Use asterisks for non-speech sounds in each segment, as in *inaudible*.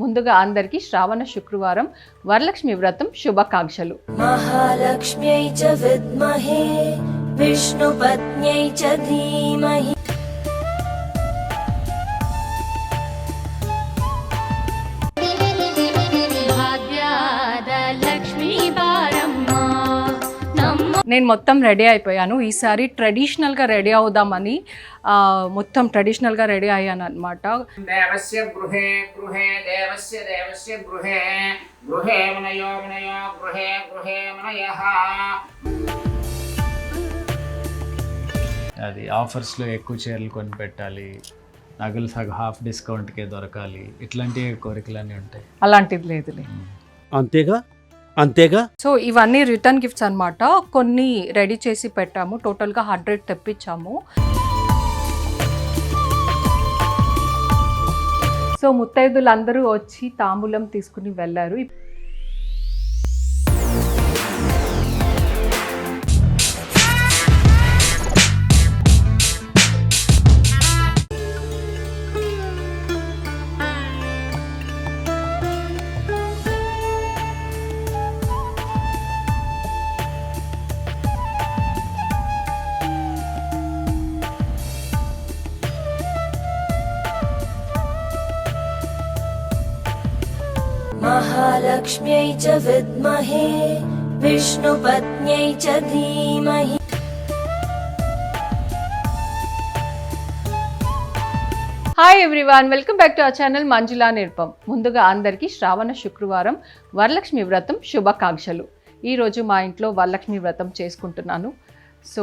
ముందుగా అందరికీ శ్రావణ శుక్రవారం వరలక్ష్మి వ్రతం శుభాకాంక్షలు. మహాలక్ష్మి చ విద్మహే చ ధీమహి. నేను మొత్తం రెడీ అయిపోయాను. ఈసారి ట్రెడిషనల్గా రెడీ అవుదామని మొత్తం ట్రెడిషనల్గా రెడీ అయ్యాను అనమాట దేవస్య గృహే గృహే దేవస్య దేవస్య గృహే గృహే మునయో మునయో గృహే గృహే మునయః. అది ఆఫర్స్లో ఎక్కువ చీరలు కొని పెట్టాలి నగలు సగ హాఫ్ డిస్కౌంట్కే దొరకాలి ఇట్లాంటి కోరికలన్నీ ఉంటాయి. అలాంటిది లేదులే. అంతేగా? అంతేగా? సో ఇవన్నీ రిటర్న్ గిఫ్ట్స్ అన్నమాట. కొన్ని రెడీ చేసి పెట్టాము. టోటల్గా హండ్రెడ్ తెప్పించాము. సో ముత్తైదులు అందరూ వచ్చి తాంబూలం తీసుకుని వెళ్ళారు. च विद्महे विष्णुपत्न्यै च धीमहि hi everyone welcome back to our channel Manjula Nirupam ముందుగా అందరికీ శ్రావణ శుక్రవారం వరలక్ష్మి వ్రతం శుభాకాంక్షలు ఈరోజు మా ఇంట్లో వరలక్ష్మి వ్రతం చేసుకుంటున్నాను సో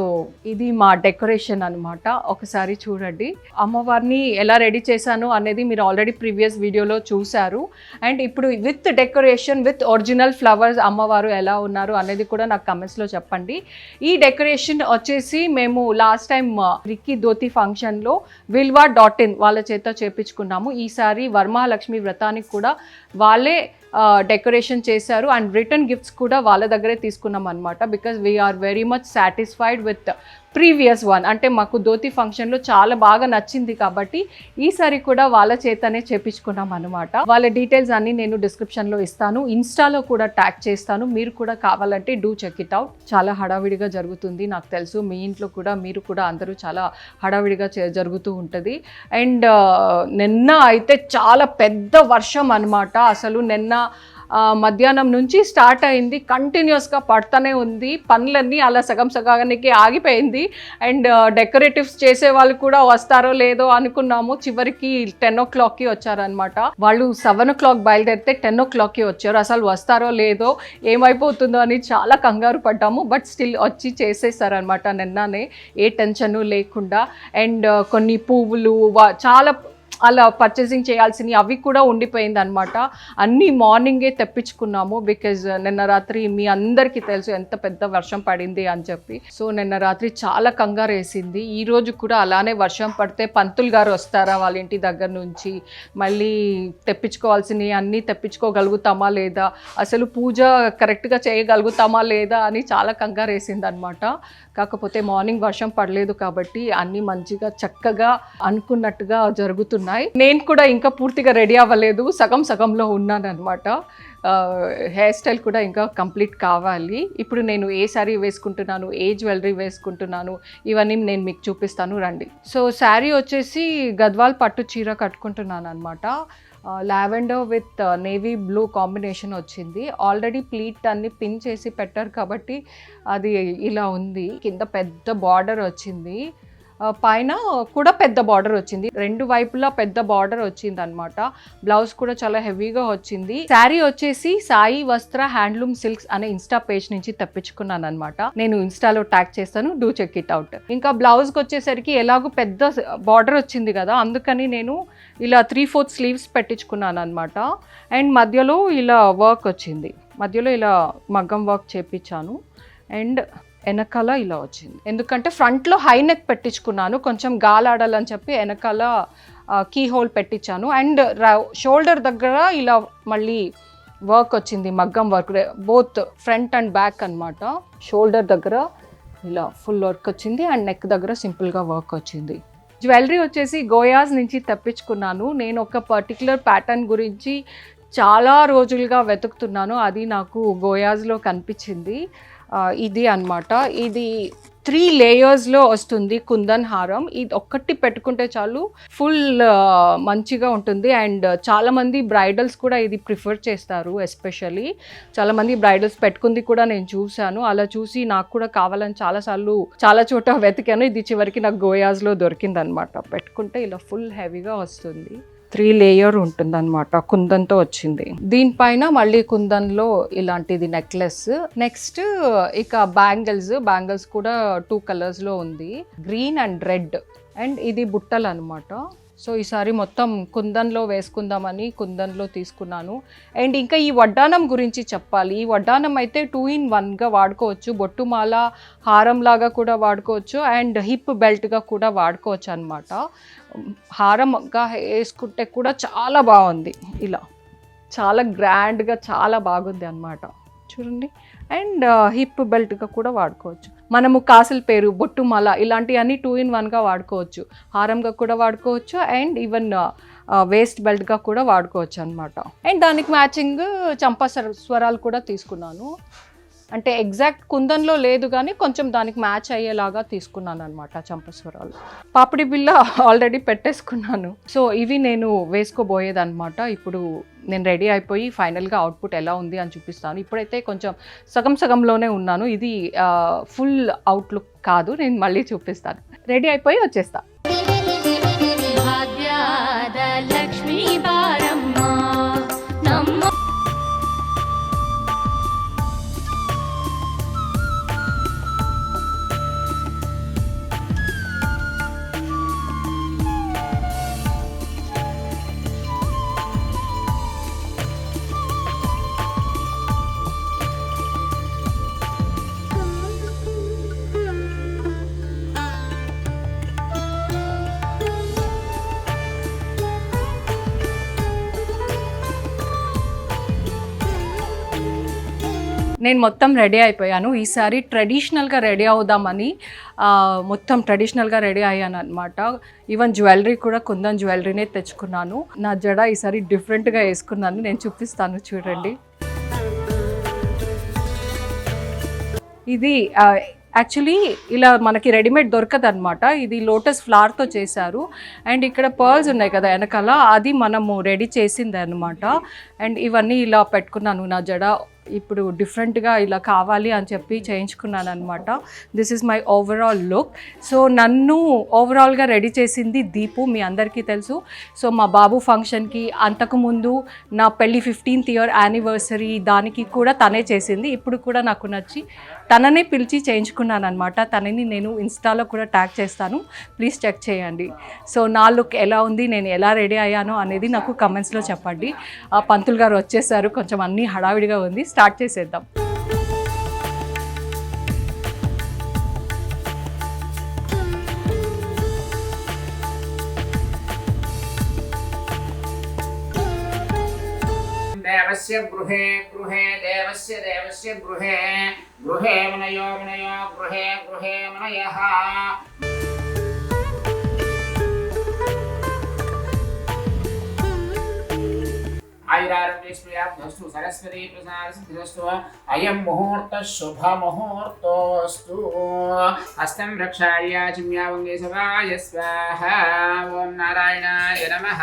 ఇది మా డెకరేషన్ అనమాట ఒకసారి చూడండి. అమ్మవారిని ఎలా రెడీ చేశాను అనేది మీరు ఆల్రెడీ ప్రీవియస్ వీడియోలో చూశారు. అండ్ ఇప్పుడు with decoration with original flowers అమ్మవారు ఎలా ఉన్నారు అనేది కూడా నాకు కమెంట్స్లో చెప్పండి. ఈ డెకరేషన్ వచ్చేసి మేము లాస్ట్ టైం రిక్కీ ధోతి ఫంక్షన్లో విల్వా డాట్ ఇన్ వాళ్ళ చేత చేపించుకున్నాము. ఈసారి వరమహాలక్ష్మి వ్రతానికి కూడా వాళ్ళే డెకరేషన్ చేశారు. అండ్ రిటర్న్ గిఫ్ట్స్ కూడా వాళ్ళ దగ్గరే తీసుకున్నాం అనమాట because we are very much satisfied with previous one అంటే మాకు ధోతి ఫంక్షన్లో చాలా బాగా నచ్చింది కాబట్టి ఈసారి కూడా వాళ్ళ చేతనే చేపించుకున్నాం అనమాట వాళ్ళ డీటెయిల్స్ అన్ని నేను డిస్క్రిప్షన్లో ఇస్తాను. ఇన్స్టాలో కూడా ట్యాగ్ చేస్తాను. మీరు కూడా కావాలంటే డూ చెక్ ఇట్ అవుట్ చాలా హడావిడిగా జరుగుతుంది. నాకు తెలుసు మీ ఇంట్లో కూడా మీరు కూడా అందరూ చాలా హడావిడిగా జరుగుతూ ఉంటుంది. అండ్ నిన్న అయితే చాలా పెద్ద వర్షం అన్నమాట. అసలు నిన్న మధ్యాహ్నం నుంచి స్టార్ట్ అయింది. కంటిన్యూస్గా పడుతూనే ఉంది. పనులన్నీ అలా సగం సగానికి ఆగిపోయింది. అండ్ డెకరేటివ్స్ చేసే వాళ్ళు కూడా వస్తారో లేదో అనుకున్నాము. చివరికి టెన్ ఓ క్లాక్కి వచ్చారనమాట వాళ్ళు సెవెన్ ఓ క్లాక్ బయలుదేరితే టెన్ ఓ క్లాక్కి వచ్చారు. అసలు వస్తారో లేదో ఏమైపోతుందో అని చాలా కంగారు పడ్డాము. బట్ స్టిల్ వచ్చి చేసేసారనమాట నిన్ననే. ఏ టెన్షన్ లేకుండా. అండ్ కొన్ని పువ్వులు చాలా అలా పర్చేసింగ్ చేయాల్సినవి అవి కూడా ఉండిపోయింది అనమాట అన్నీ మార్నింగే తెప్పించుకున్నాము బికాజ్ నిన్న రాత్రి మీ అందరికీ తెలుసు ఎంత పెద్ద వర్షం పడింది అని చెప్పి. సో నిన్న రాత్రి చాలా కంగారు వేసింది. ఈ రోజు కూడా అలానే వర్షం పడితే పంతులు గారు వస్తారా వాళ్ళ ఇంటి దగ్గర నుంచి? మళ్ళీ తెప్పించుకోవాల్సినవి అన్నీ తెప్పించుకోగలుగుతామా లేదా? అసలు పూజ కరెక్ట్గా చేయగలుగుతామా లేదా అని చాలా కంగారు వేసింది అనమాట కాకపోతే మార్నింగ్ వర్షం పడలేదు కాబట్టి అన్నీ మంచిగా చక్కగా అనుకున్నట్టుగా జరుగుతున్నాయి. నేను కూడా ఇంకా పూర్తిగా రెడీ అవ్వలేదు. సగం సగంలో ఉన్నాను అనమాట హెయిర్ స్టైల్ కూడా ఇంకా కంప్లీట్ కావాలి. ఇప్పుడు నేను ఏ శారీ వేసుకుంటున్నాను ఏ జ్యువెలరీ వేసుకుంటున్నాను ఇవన్నీ నేను మీకు చూపిస్తాను రండి. సో శారీ వచ్చేసి గద్వాల్ పట్టు చీర కట్టుకుంటున్నాను అనమాట lavender with navy blue combination వచ్చింది. ఆల్రెడీ ప్లీట్ అన్ని పిన్ చేసి పెట్టారు కాబట్టి అది ఇలా ఉంది. కింద పెద్ద బార్డర్ వచ్చింది. పైన కూడా పెద్ద బార్డర్ వచ్చింది. రెండు వైపులా పెద్ద బార్డర్ వచ్చింది అనమాట బ్లౌజ్ కూడా చాలా హెవీగా వచ్చింది. శారీ వచ్చేసి సాయి వస్త్ర హ్యాండ్లూమ్ సిల్క్స్ అనే ఇన్స్టా పేజ్ నుంచి తెప్పించుకున్నాను అనమాట నేను ఇన్స్టాలో ట్యాగ్ చేస్తాను. Do check it out. ఇంకా బ్లౌజ్కి వచ్చేసరికి ఎలాగో పెద్ద బార్డర్ వచ్చింది కదా అందుకని నేను ఇలా త్రీ ఫోర్త్ స్లీవ్స్ పెట్టించుకున్నాను అనమాట అండ్ మధ్యలో ఇలా వర్క్ వచ్చింది. మధ్యలో ఇలా మగ్గం వర్క్ చేపించాను. అండ్ వెనకాల ఇలా వచ్చింది. ఎందుకంటే ఫ్రంట్లో హై నెక్ పెట్టించుకున్నాను. కొంచెం గాలాడాలని చెప్పి వెనకాల కీ హోల్ పెట్టించాను. అండ్ షోల్డర్ దగ్గర ఇలా మళ్ళీ వర్క్ వచ్చింది. మగ్గం work both front and back అన్నమాట. షోల్డర్ దగ్గర ఇలా ఫుల్ వర్క్ వచ్చింది. అండ్ నెక్ దగ్గర సింపుల్గా వర్క్ వచ్చింది. జ్యువెలరీ వచ్చేసి గోయాస్ నుంచి తెప్పించుకున్నాను. నేను ఒక పర్టికులర్ ప్యాటర్న్ గురించి చాలా రోజులుగా వెతుకుతున్నాను. అది నాకు గోయాజ్లో కనిపించింది. ఇది అన్నమాట. ఇది త్రీ లేయర్స్లో వస్తుంది కుందన్ హారం. ఇది ఒక్కటి పెట్టుకుంటే చాలు ఫుల్ మంచిగా ఉంటుంది. అండ్ చాలామంది బ్రైడల్స్ కూడా ఇది ప్రిఫర్ చేస్తారు ఎస్పెషల్లీ. చాలామంది బ్రైడల్స్ పెట్టుకుంది కూడా నేను చూశాను. అలా చూసి నాకు కూడా కావాలని చాలాసార్లు చాలా చోట వెతికాను. ఇది చివరికి నాకు గోయాస్లో దొరికిందనమాట పెట్టుకుంటే ఇలా ఫుల్ హెవీగా వస్తుంది. త్రీ లేయర్ ఉంటుందన్నమాట కుందన్తో వచ్చింది. దీనిపైన మళ్ళీ కుందన్లో ఇలాంటిది నెక్లెస్. నెక్స్ట్ ఇక బ్యాంగిల్స్ బ్యాంగిల్స్ కూడా టూ కలర్స్లో ఉంది. Green and red. అండ్ ఇది బుట్టలు అనమాట సో ఈసారి మొత్తం కుందన్లో వేసుకుందామని కుందన్లో తీసుకున్నాను. అండ్ ఇంకా ఈ వడ్డానం గురించి చెప్పాలి. ఈ వడ్డానం అయితే టూ ఇన్ వన్గా వాడుకోవచ్చు. బొట్టుమాల హారం లాగా కూడా వాడుకోవచ్చు. అండ్ హిప్ బెల్ట్గా కూడా వాడుకోవచ్చు అనమాట హారంగా వేసుకుంటే కూడా చాలా బాగుంది. ఇలా చాలా గ్రాండ్గా చాలా బాగుంది అనమాట చూడండి. అండ్ హిప్ బెల్ట్గా కూడా వాడుకోవచ్చు. మనము కాసుల పేరు బొట్టుమాల ఇలాంటివన్నీ టూ ఇన్ వన్గా వాడుకోవచ్చు. హారంగా కూడా వాడుకోవచ్చు అండ్ ఈవెన్ వేస్ట్ బెల్ట్గా కూడా వాడుకోవచ్చు అనమాట అండ్ దానికి మ్యాచింగ్ చంపా స్వరాలు కూడా తీసుకున్నాను. అంటే ఎగ్జాక్ట్ కుందన్లో లేదు కానీ కొంచెం దానికి మ్యాచ్ అయ్యేలాగా తీసుకున్నాను అనమాట చంపస్వరాలు పాపిడి బిల్ల ఆల్రెడీ పెట్టేసుకున్నాను. సో ఇవి నేను వేసుకోబోయేదనమాట ఇప్పుడు నేను రెడీ అయిపోయి ఫైనల్గా అవుట్పుట్ ఎలా ఉంది అని చూపిస్తాను. ఇప్పుడైతే కొంచెం సగం సగంలోనే ఉన్నాను. ఇది ఫుల్ అవుట్లుక్ కాదు. నేను మళ్ళీ చూపిస్తాను. రెడీ అయిపోయి వచ్చేస్తాను లక్ష్మీ నేను మొత్తం రెడీ అయిపోయాను. ఈసారి ట్రెడిషనల్గా రెడీ అవుదామని మొత్తం ట్రెడిషనల్గా రెడీ అయ్యాను అనమాట ఈవెన్ జ్యువెలరీ కూడా కుందన్ జ్యువెలరీనే తెచ్చుకున్నాను. నా జడ ఈసారి డిఫరెంట్గా వేసుకున్నాను. నేను చూపిస్తాను చూడండి. ఇది యాక్చువల్లీ ఇలా మనకి రెడీమేడ్ దొరకదు అనమాట ఇది లోటస్ ఫ్లవర్తో చేశారు. అండ్ ఇక్కడ పర్ల్స్ ఉన్నాయి కదా వెనకాల అది మనము రెడీ చేసింది అనమాట అండ్ ఇవన్నీ ఇలా పెట్టుకున్నాను నా జడ. ఇప్పుడు డిఫరెంట్గా ఇలా కావాలి అని చెప్పి చేయించుకున్నాను అనమాట this is my overall look so నన్ను ఓవరాల్గా రెడీ చేసింది దీపు మీ అందరికీ తెలుసు. సో మా బాబు ఫంక్షన్కి అంతకుముందు నా పెళ్ళి ఫిఫ్టీన్త్ ఇయర్ యానివర్సరీ దానికి కూడా తనే చేసింది. ఇప్పుడు కూడా నాకు నచ్చి తననే పిలిచి చేయించుకున్నాను అనమాట తనని నేను ఇన్స్టాలో కూడా ట్యాగ్ చేస్తాను. ప్లీజ్ చెక్ చేయండి. సో నా లుక్ ఎలా ఉంది? నేను ఎలా రెడీ అయ్యానో? అనేది నాకు కమెంట్స్లో చెప్పండి. ఆ పంతులు గారు వచ్చేసారు. కొంచెం అన్నీ హడావిడిగా ఉంది. స్టార్ట్ చేసేద్దాం దేవస్య గృహే గృహే దేవస్య దేవస్య గృహే గృహే మనయో మనయో గృహే గృహే మనయ आयुरारोग्यश्रियाभ्यस्तु सरस्वती प्रसादसिद्धिरस्तु अयं मुहूर्तः शुभमुहूर्तोऽस्तु हस्तं रक्षाय चिम्यावङ्गे सवाय स्वाहा ॐ नारायणाय नमः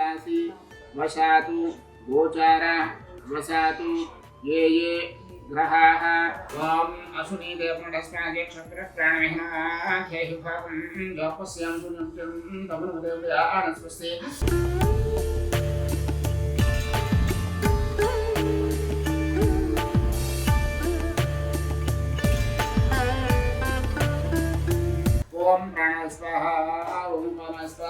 రాశి వశాతు గోచార వశాతు ये ये ग्रहाः त्वाम् असुनीदेवनस्माजे क्षत्रप्राणविहिनः खेहि ॐ प्राणस्वाहा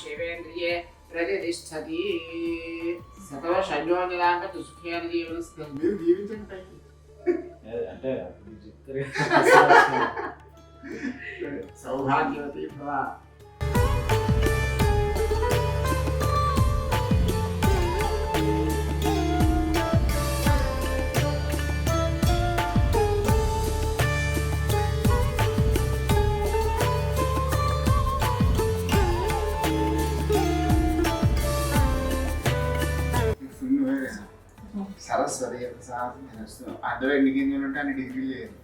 शिवेन्द्रिये प्रतिष्ठति సతో షడ్యోజనాంక సుఖేన జీవనస్థితి మీరు జీవించండి పైకి. అంటే *laughs* సౌభాగ్యవతి భవ సరస్వతి ప్రసాదం అందులో ఎన్ని గింజలు ఉంటే అన్ని డిగ్రీలు లేదు.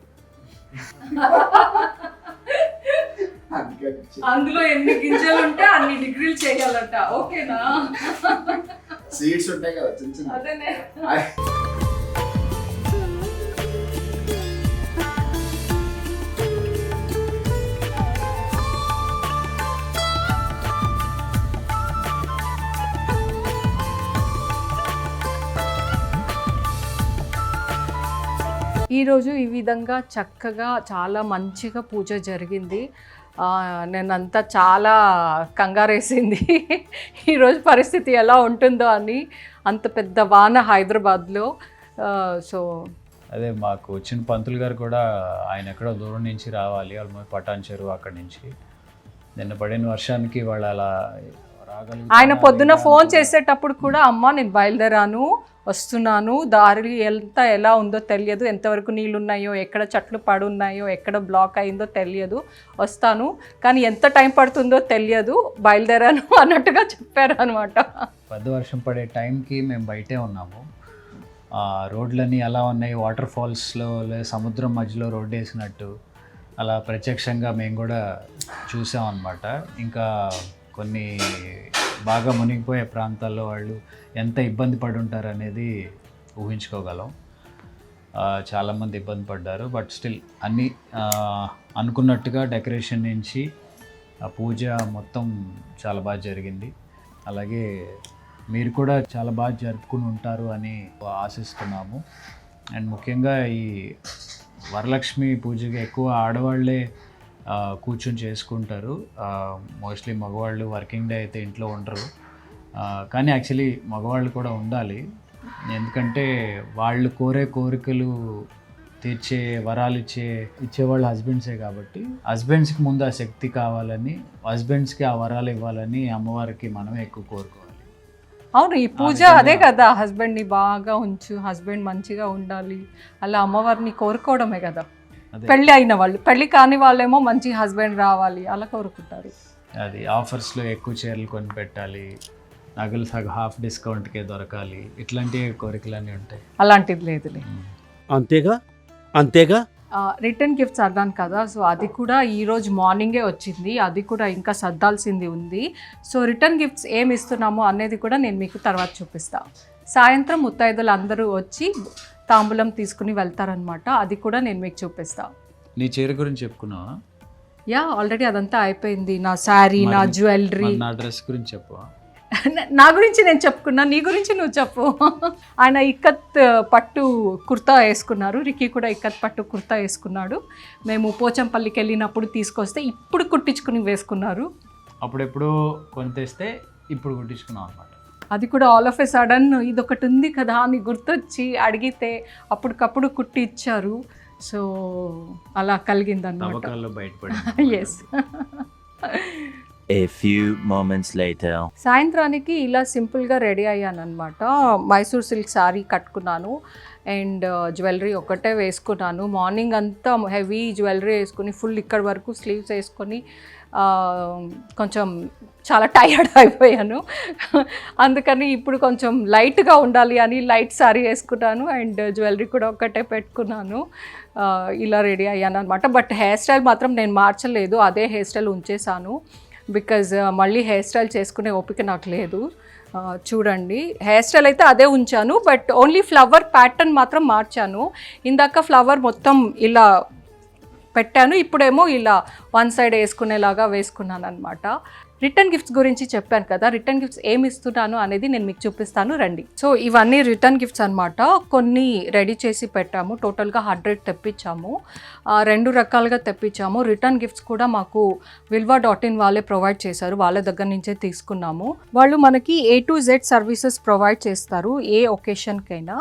అందుకని అందులో ఎన్ని గింజలు ఉంటే అన్ని డిగ్రీలు చేయాలట. ఓకేనా? సీడ్స్ ఉంటాయి కదా చిన్న చిన్న ఈరోజు ఈ విధంగా చక్కగా చాలా మంచిగా పూజ జరిగింది. నేనంతా చాలా కంగారేసింది. ఈరోజు పరిస్థితి ఎలా ఉంటుందో అని అంత పెద్ద వాన హైదరాబాద్లో. సో అదే మాకు వచ్చిన పంతులు గారు కూడా ఆయన ఎక్కడో దూరం నుంచి రావాలి ఆల్మోస్ట్ పటాన్ చెరువు అక్కడి నుంచి. నిన్న పడిన వర్షానికి వాళ్ళు అలా ఆయన పొద్దున ఫోన్. చేసేటప్పుడు కూడా అమ్మ నేను బయలుదేరాను. వస్తున్నాను. దారి ఎంత ఎలా ఉందో తెలియదు. ఎంతవరకు నీళ్ళు ఉన్నాయో ఎక్కడ చెట్లు పడున్నాయో ఎక్కడ బ్లాక్ అయిందో తెలియదు. వస్తాను. కానీ ఎంత టైం పడుతుందో తెలియదు. బయలుదేరాను *laughs* అన్నట్టుగా చెప్పారు అనమాట పెద్ద వర్షం పడే టైంకి మేము బయటే ఉన్నాము. రోడ్లన్నీ ఎలా ఉన్నాయి. వాటర్ ఫాల్స్లో లేదా సముద్రం మధ్యలో రోడ్డు వేసినట్టు అలా ప్రత్యక్షంగా మేము కూడా చూసాం అనమాట ఇంకా కొన్ని బాగా మునిగిపోయే ప్రాంతాల్లో వాళ్ళు ఎంత ఇబ్బంది పడి ఉంటారు అనేది ఊహించుకోగలం. చాలామంది ఇబ్బంది పడ్డారు. బట్ స్టిల్ అన్నీ అనుకున్నట్టుగా డెకరేషన్ నుంచి ఆ పూజ మొత్తం చాలా బాగా జరిగింది. అలాగే మీరు కూడా చాలా బాగా జరుపుకుని ఉంటారు అని ఆశిస్తున్నాము. అండ్ ముఖ్యంగా ఈ వరలక్ష్మి పూజకి ఎక్కువ ఆడవాళ్ళే కూర్చొని చేసుకుంటారు. మోస్ట్లీ మగవాళ్ళు వర్కింగ్ డే అయితే ఇంట్లో ఉండరు. కానీ యాక్చువల్లీ మగవాళ్ళు కూడా ఉండాలి. ఎందుకంటే వాళ్ళు కోరే కోరికలు తీర్చే వరాలు ఇచ్చే ఇచ్చేవాళ్ళు హస్బెండ్సే కాబట్టి హస్బెండ్స్కి ముందు ఆ శక్తి కావాలని హస్బెండ్స్కి ఆ వరాలు ఇవ్వాలని అమ్మవారికి మనమే ఎక్కువ కోరుకోవాలి. అవును ఈ పూజ అదే కదా హస్బెండ్ని బాగా ఉంచు హస్బెండ్ మంచిగా ఉండాలి. అలా అమ్మవారిని కోరుకోవడమే కదా. పెళ్ళి అయిన వాళ్ళు. పెళ్ళి కాని వాళ్ళేమో మంచి హస్బెండ్ రావాలి. అలా కోరుకుంటారు. అది ఆఫర్స్లో ఎక్కువ చీరలు కొని పెట్టాలి నగలు సగ హాఫ్ డిస్కౌంట్కే దొరకాలి. ఇట్లాంటి కోరికలన్నీ ఉంటాయి. అలాంటిది లేదులే. అంతేగా? అంతేగా? రిటర్న్ గిఫ్ట్స్ అన్నాను కదా? సో అది కూడా ఈరోజు మార్నింగే వచ్చింది. అది కూడా ఇంకా సర్దాల్సింది ఉంది. సో రిటర్న్ గిఫ్ట్స్ ఏమి ఇస్తున్నామో అనేది కూడా నేను మీకు తర్వాత చూపిస్తా. సాయంత్రం ముత్తైదులు అందరూ వచ్చి తాంబూలం తీసుకుని వెళ్తారనమాట అది కూడా నేను మీకు చూపిస్తా. నీ చీర గురించి చెప్పుకున్నావా? యా ఆల్రెడీ అదంతా అయిపోయింది. నా శారీ నా జ్యువెలరీ. నా డ్రెస్ గురించి చెప్పు. నా గురించి నేను చెప్పుకున్నా. నీ గురించి నువ్వు చెప్పు. ఆయన ఇక్కత్ పట్టు కుర్తా వేసుకున్నారు. రికీ కూడా ఇక్కత్ పట్టు కుర్తా వేసుకున్నాడు. మేము పోచంపల్లికి వెళ్ళినప్పుడు తీసుకొస్తే ఇప్పుడు కుట్టించుకుని వేసుకున్నారు. అప్పుడెప్పుడు కొని తెస్తే ఇప్పుడు కుట్టించుకున్నాం అనమాట అది కూడా ఆల్ ఆఫ్ ఎ సడన్ ఇది ఒకటి ఉంది కదా అని గుర్తొచ్చి అడిగితే అప్పటికప్పుడు కుట్టి ఇచ్చారు. సో అలా కలిగింది అనమాట బయటపడి yes A few moments later. సాయంత్రానికి ఇలా సింపుల్గా రెడీ అయ్యాను అనమాట మైసూర్ సిల్క్ శారీ కట్టుకున్నాను. అండ్ జ్యువెలరీ ఒక్కటే వేసుకున్నాను. మార్నింగ్ అంతా హెవీ జ్యువెలరీ వేసుకుని ఫుల్ ఇక్కడ వరకు స్లీవ్స్ వేసుకొని కొంచెం చాలా టైర్డ్ *laughs* అయిపోయాను. అందుకని ఇప్పుడు కొంచెం లైట్గా ఉండాలి అని లైట్ సారీ వేసుకున్నాను అండ్ జ్యువెలరీ కూడా ఒక్కటే పెట్టుకున్నాను. ఇలా రెడీ అయ్యాను అనమాట బట్ హెయిర్ స్టైల్ మాత్రం నేను మార్చలేదు. అదే హెయిర్ స్టైల్ ఉంచేసాను బికాజ్ మళ్ళీ హెయిర్ స్టైల్ చేసుకునే ఓపిక నాకు లేదు. చూడండి. హెయిర్ స్టైల్ అయితే అదే ఉంచాను. బట్ ఓన్లీ ఫ్లవర్ ప్యాటర్న్ మాత్రం మార్చాను. ఇందాక ఫ్లవర్ మొత్తం ఇలా పెట్టాను. ఇప్పుడేమో ఇలా వన్ సైడ్ వేసుకునేలాగా వేసుకున్నాను అనమాట రిటర్న్ గిఫ్ట్స్ గురించి చెప్పాను కదా రిటర్న్ గిఫ్ట్స్ ఏమి ఇస్తున్నాను అనేది నేను మీకు చూపిస్తాను రండి. సో ఇవన్నీ రిటర్న్ గిఫ్ట్స్ అనమాట కొన్ని రెడీ చేసి పెట్టాము టోటల్గా హండ్రెడ్ తెప్పించాము. రెండు రకాలుగా తెప్పించాము. రిటర్న్ గిఫ్ట్స్ కూడా మాకు విల్వా డాట్ ఇన్ వాళ్ళే ప్రొవైడ్ చేశారు వాళ్ళ దగ్గర నుంచే తీసుకున్నాము. వాళ్ళు మనకి A to Z services provide చేస్తారు ఏ ఒకేషన్కైనా.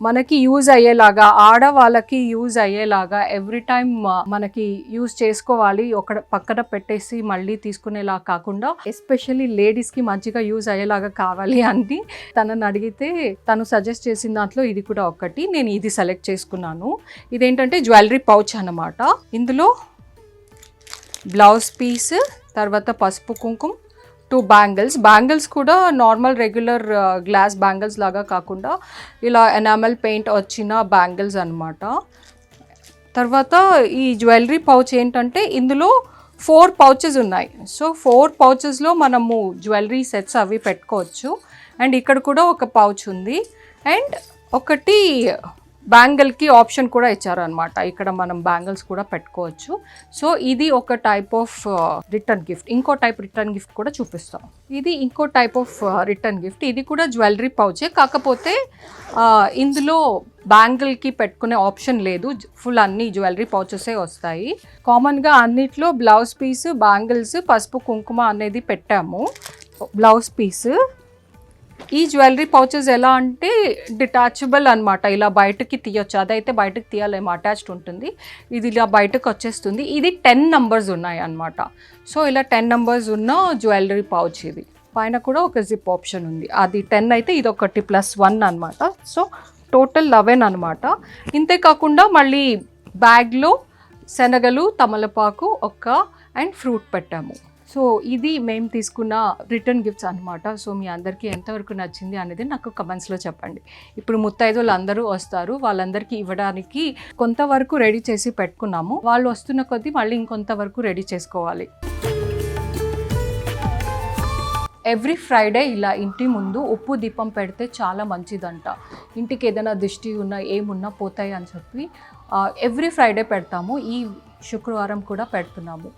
మనకి యూజ్ అయ్యేలాగా ఆడవాళ్ళకి యూజ్ అయ్యేలాగా ఎవ్రీ టైం మనకి యూజ్ చేసుకోవాలి. ఒక పక్కన పెట్టేసి మళ్ళీ తీసుకునేలా కాకుండా ఎస్పెషల్లీ లేడీస్కి మంచిగా యూజ్ అయ్యేలాగా కావాలి అని తనని అడిగితే తను సజెస్ట్ చేసిన దాంట్లో ఇది కూడా ఒకటి నేను ఇది సెలెక్ట్ చేసుకున్నాను. ఇదేంటంటే జ్యువెలరీ పౌచ్ అనమాట ఇందులో బ్లౌజ్ పీస్ తర్వాత పసుపు కుంకుమ టూ బ్యాంగిల్స్ బ్యాంగిల్స్ కూడా నార్మల్ రెగ్యులర్ గ్లాస్ బ్యాంగిల్స్ లాగా కాకుండా ఇలా ఎనామెల్ పెయింట్ వచ్చిన బ్యాంగిల్స్ అనమాట తర్వాత ఈ జ్యువెలరీ పౌచ్ ఏంటంటే ఇందులో ఫోర్ పౌచెస్ ఉన్నాయి. సో ఫోర్ పౌచెస్లో మనము జ్యువెలరీ సెట్స్ అవి పెట్టుకోవచ్చు. అండ్ ఇక్కడ కూడా ఒక పౌచ్ ఉంది. అండ్ ఒకటి బ్యాంగిల్కి ఆప్షన్ కూడా ఇచ్చారనమాట ఇక్కడ మనం బ్యాంగిల్స్ కూడా పెట్టుకోవచ్చు. సో ఇది ఒక టైప్ ఆఫ్ రిటర్న్ గిఫ్ట్. ఇంకో టైప్ రిటర్న్ గిఫ్ట్ కూడా చూపిస్తాం. ఇది ఇంకో టైప్ ఆఫ్ రిటర్న్ గిఫ్ట్. ఇది కూడా జ్యువెలరీ పౌచే. కాకపోతే ఇందులో బ్యాంగిల్కి పెట్టుకునే ఆప్షన్ లేదు. ఫుల్ అన్ని జ్యువెలరీ పౌచెసే వస్తాయి. కామన్గా అన్నిట్లో బ్లౌజ్ పీస్ బ్యాంగిల్స్ పసుపు కుంకుమ అనేది పెట్టాము. Blouse piece. ఈ జ్యువెలరీ పౌచెస్ ఎలా అంటే డిటాచబుల్ అనమాట ఇలా బయటకి తీయొచ్చు. అదైతే బయటకు తీయలేము అటాచ్డ్ ఉంటుంది. ఇది ఇలా బయటకు వచ్చేస్తుంది. ఇది టెన్ నంబర్స్ ఉన్నాయి అన్నమాట. సో ఇలా టెన్ నంబర్స్ ఉన్న జ్యువెలరీ పౌచ్ ఇది. పైన కూడా ఒక జిప్ ఆప్షన్ ఉంది. అది టెన్ అయితే ఇది ఒకటి ప్లస్ వన్ అనమాట సో టోటల్ లెవెన్ అనమాట ఇంతే కాకుండా మళ్ళీ బ్యాగ్లో శనగలు తమలపాకు ఒక్క అండ్ ఫ్రూట్ పెట్టాము. సో ఇది మేము తీసుకున్న రిటర్న్ గిఫ్ట్స్ అనమాట సో మీ అందరికీ ఎంతవరకు నచ్చింది అనేది నాకు కమెంట్స్లో చెప్పండి. ఇప్పుడు ముత్తైదులు అందరూ వస్తారు వాళ్ళందరికీ ఇవ్వడానికి కొంతవరకు రెడీ చేసి పెట్టుకున్నాము. వాళ్ళు వస్తున్న కొద్దీ మళ్ళీ ఇంకొంతవరకు రెడీ చేసుకోవాలి. ఎవ్రీ ఫ్రైడే ఇలా ఇంటి ముందు ఉప్పు దీపం పెడితే చాలా మంచిదంట. ఇంటికి ఏదైనా దిష్టి ఉన్నా ఏమున్నా పోతాయి అని చెప్పి ఎవ్రీ ఫ్రైడే పెడతాము. ఈ శుక్రవారం కూడా పెడుతున్నాము.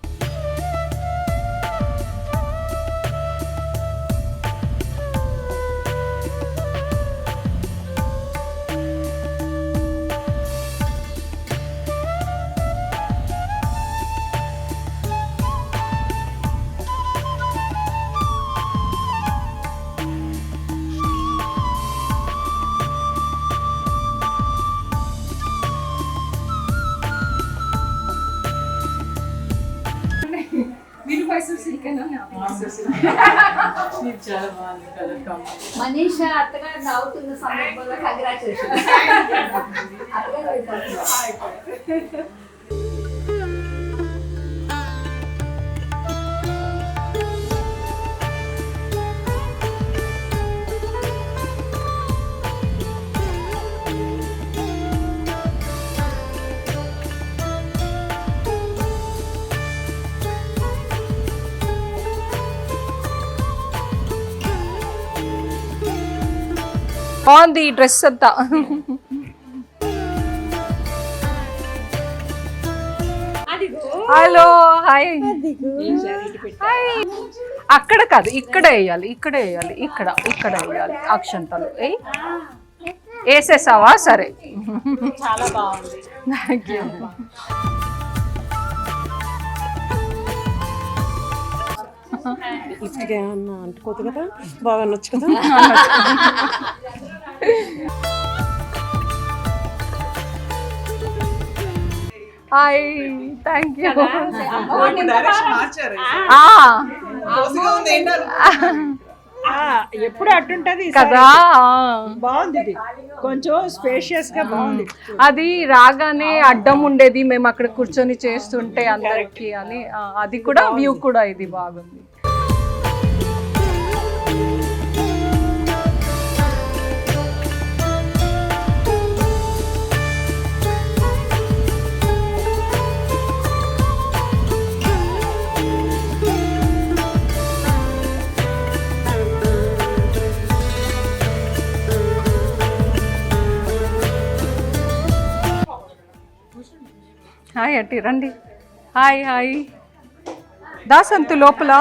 പക്ഷെ അത്ര ഡൗട്ട് സന്ദർഭം കൺഗ്രാറ്റുലേഷൻ బాగుంది ఈ డ్రెస్ అంతా. Hello hi. హాయ్. అక్కడ కాదు ఇక్కడ వేయాలి ఇక్కడ వేయాలి ఇక్కడ ఇక్కడ వేయాలి అక్షంతలు. ఏయ్. వేసేసావా? సరే. చాలా బాగుంది. థ్యాంక్ యూ లిప్స్టిక్ ఏమన్నా అంటుకోదు కదా? బాగా అనొచ్చు కదా? హాయ్ థ్యాంక్ యూ ఆ, ఎప్పుడు అట్టుంటది. కదా బాగుంది ఇది. కొంచెం స్పేషియస్గా బాగుంది. అది రాగానే అడ్డం ఉండేది మేము అక్కడ కూర్చొని చేస్తుంటే అందరికి అని. అది కూడా వ్యూ కూడా ఇది బాగుంది. హాయ్ అట్టి రండి. Hi hi. దాసంతు లోపల.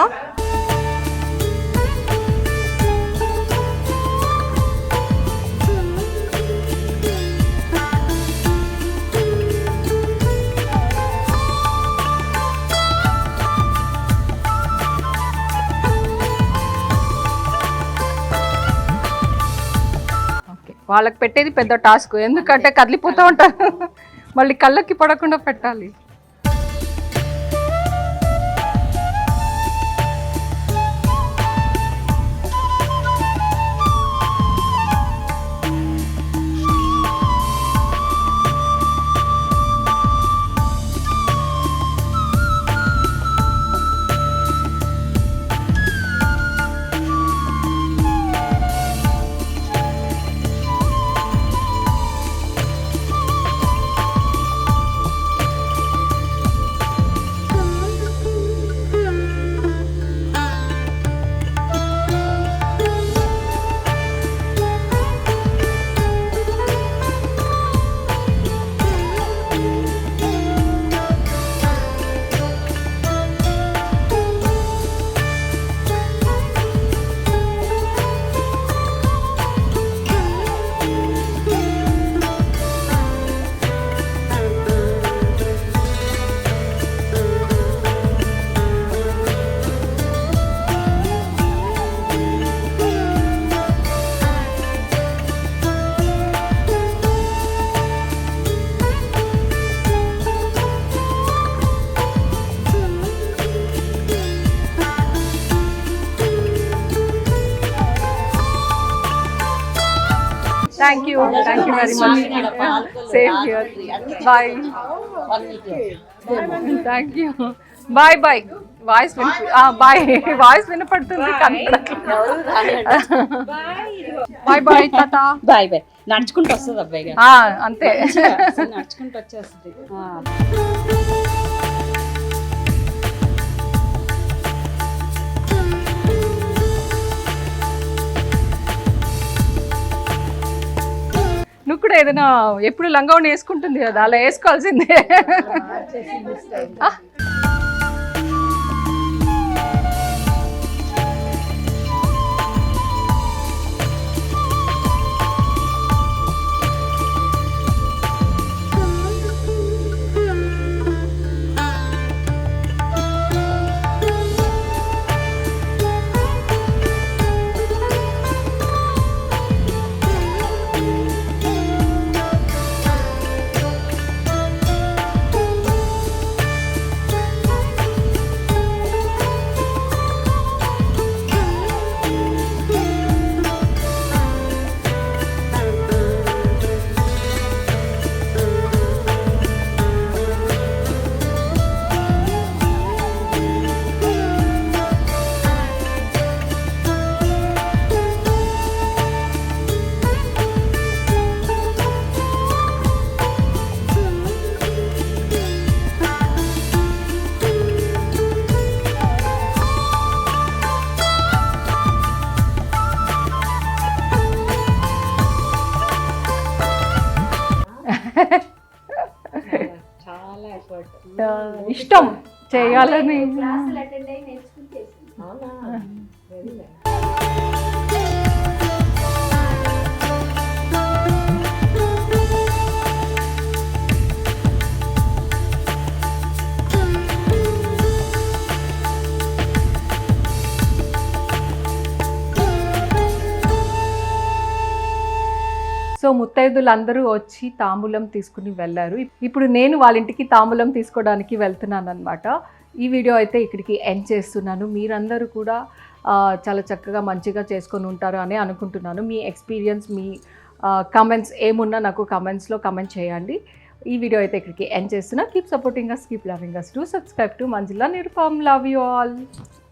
వాళ్ళకి పెట్టేది పెద్ద టాస్క్ ఎందుకంటే కదిలిపోతూ ఉంటారు. మళ్ళీ కళ్ళకి పడకుండా పెట్టాలి. Thank you thank you very much same here bye thank you bye bye voice వినిపి బాయ్ వాయిస్ వినపడుతుంది బాయ్ బాయ్ తాత బాయ్ బాయ్ నడుచుకుంటూ వస్తుంది అబ్బాయి ఆ, అంతే. నడుచుకుంటూ వచ్చేస్తుంది. నువ్వు కూడా ఏదైనా ఎప్పుడు లంగవని వేసుకుంటుంది కదా అలా వేసుకోవాల్సిందే. చేయాలని సో ముత్తైదులు అందరూ వచ్చి తాంబూలం తీసుకుని వెళ్ళారు. ఇప్పుడు నేను వాళ్ళ ఇంటికి తాంబూలం తీసుకోవడానికి వెళ్తున్నాను అనమాట ఈ వీడియో అయితే ఇక్కడికి ఎండ్ చేస్తున్నాను. మీరందరూ కూడా చాలా చక్కగా మంచిగా చేసుకొని ఉంటారు అని అనుకుంటున్నాను. మీ ఎక్స్పీరియన్స్ మీ కమెంట్స్ ఏమున్నా నాకు కమెంట్స్లో కమెంట్ చేయండి. ఈ వీడియో అయితే ఇక్కడికి ఎండ్ చేస్తున్నా. Keep supporting us keep loving us to subscribe to Manjula Nirupam love you all